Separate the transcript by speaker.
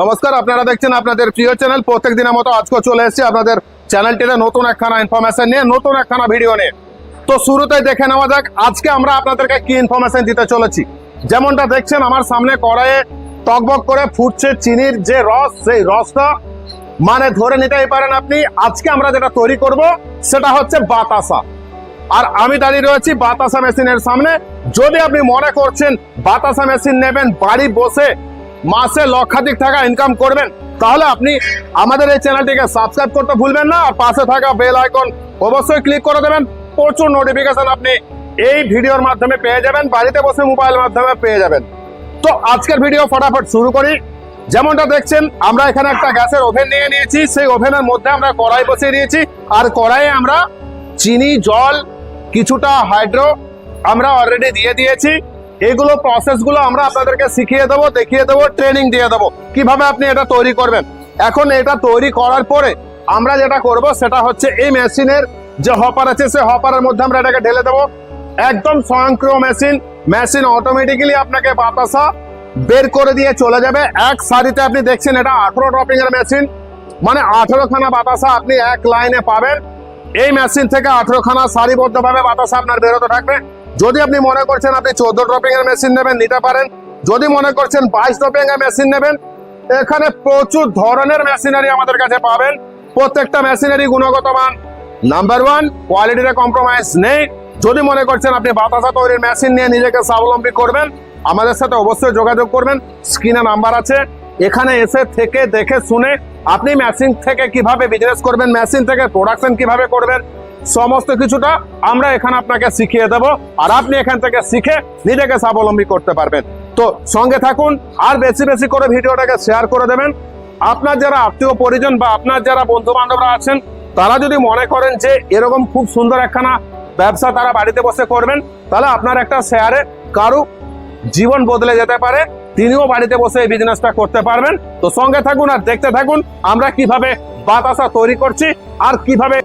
Speaker 1: নমস্কার, আপনারা দেখছেন আপনাদের প্রিয় চ্যানেল। প্রত্যেক দিনের মতো আজকে চলে এসেছি আপনাদের চ্যানেলটিতে নতুন একখানা ইনফরমেশন নিয়ে, নতুন একখানা ভিডিও নিয়ে। তো শুরুতে দেখে নেওয়া যাক, আজকে আমরা আপনাদেরকে কি ইনফরমেশন দিতে চলেছি। যেমনটা দেখছেন, আমার সামনে কড়াইয়ে টকবক করে ফুটছে চিনির যে রস, সেই রসটা। মানে ধরে নিতেই পারেন আপনি, আজকে আমরা যেটা তৈরি করব, সেটা হচ্ছে বাতাসা। আর আমি দাঁড়িয়ে রয়েছি বাতাসা মেশিনের সামনে। যদি আপনি মনে করছেন বাতাসা মেশিন নেবেন, বাড়ি বসে মাসে লক্ষাধিক টাকা ইনকাম করবেন। তাহলে আপনি আমাদের এই চ্যানেলটিকে সাবস্ক্রাইব করতে ভুলবেন না আর পাশে থাকা বেল আইকন অবশ্যই ক্লিক করে দেবেন। প্রচুর নোটিফিকেশন আপনি এই ভিডিওর মাধ্যমে পেয়ে যাবেন, বাড়িতে বসে মোবাইল মাধ্যমে পেয়ে যাবেন। তো আজকের ভিডিও ফটাফট শুরু করি। যেমনটা দেখছেন, আমরা এখানে একটা গ্যাসের ওভেন নিয়ে নিয়েছি। সেই ওভেনের মধ্যে আমরা কড়াই বসিয়ে দিয়েছি। আর কড়াইয়ে আমরা চিনি, জল, কিছুটা হাইড্রো আমরা অলরেডি দিয়ে দিয়েছি। এগুলো প্রসেসগুলো আমরা আপনাদেরকে শিখিয়ে দেবো, দেখিয়ে দেবো ট্রেনিং দিয়ে দেবো। কীভাবে আপনি এটা তৈরি করবেন? এখন এটা তৈরি করার পরে আমরা যেটা করব, সেটা হচ্ছে এই মেশিনের যে হপার আছে, সেই হপারের মধ্যে আমরা এটাকে ঢেলে দেবো। একদম স্বয়ংক্রিয় মেশিন মেশিন অটোমেটিক্যালি আপনাকে বাতাসা বের করে দিয়ে চলে যাবে। এক সারিতে আপনি দেখছেন এটা আঠেরো ড্রপিং এর মেশিন মানে আঠেরো খানা বাতাসা আপনি এক লাইনে পাবেন। এই মেশিন থেকে আঠেরো খানা সারিবদ্ধভাবে বাতাসা আপনার বেরোতে থাকবে। যদি আপনি মনে করছেন আপনি চোদ্দ ড্রপিং এর মেশিন নেবেন, নিতে পারেন। যদি মনে করছেন বাইশ ড্রপিং এর মেশিন নেবেন, এখানে প্রচুর ধরনের মেশিনারি আমাদের কাছে পাবেন। প্রত্যেকটা মেশিনারি গুণগত মান। নাম্বার ওয়ান কোয়ালিটিতে কম্প্রোমাইজ নেই। যদি মনে করছেন আপনি বাতাসা তৈরির মেশিন নিয়ে নিজেকে স্বাবলম্বী করবেন, আমাদের সাথে অবশ্যই যোগাযোগ করবেন। স্ক্রিনে নাম্বার আছে। এখানে এসে থেকে দেখে শুনে আপনি মেশিন থেকে কীভাবে বিজনেস করবেন মেশিন থেকে প্রোডাকশন কীভাবে করবেন সমস্ত কিছুটা আমরা এখানে আপনাকে শিখিয়ে দেব। আর আপনি এখান থেকে শিখে নিজেকে স্বাবলম্বী করতে পারবেন। তো সঙ্গে থাকুন, আর বেশি বেশি করে ভিডিওটাকে শেয়ার করে দেবেন। আপনার যারা আত্মীয় পরিজন বা আপনার যারা বন্ধু বান্ধবরা আছেন, তারা যদি মনে করেন যে এরকম খুব সুন্দর একখানা ব্যবসা তারা বাড়িতে বসে করবেন, তাহলে আপনার একটা শেয়ারে কারু জীবন বদলে যেতে পারে। তিনিও বাড়িতে বসে এই বিজনেসটা করতে পারবেন। তো সঙ্গে থাকুন আর দেখতে থাকুন আমরা কীভাবে বাতাসা তৈরি করছি আর কীভাবে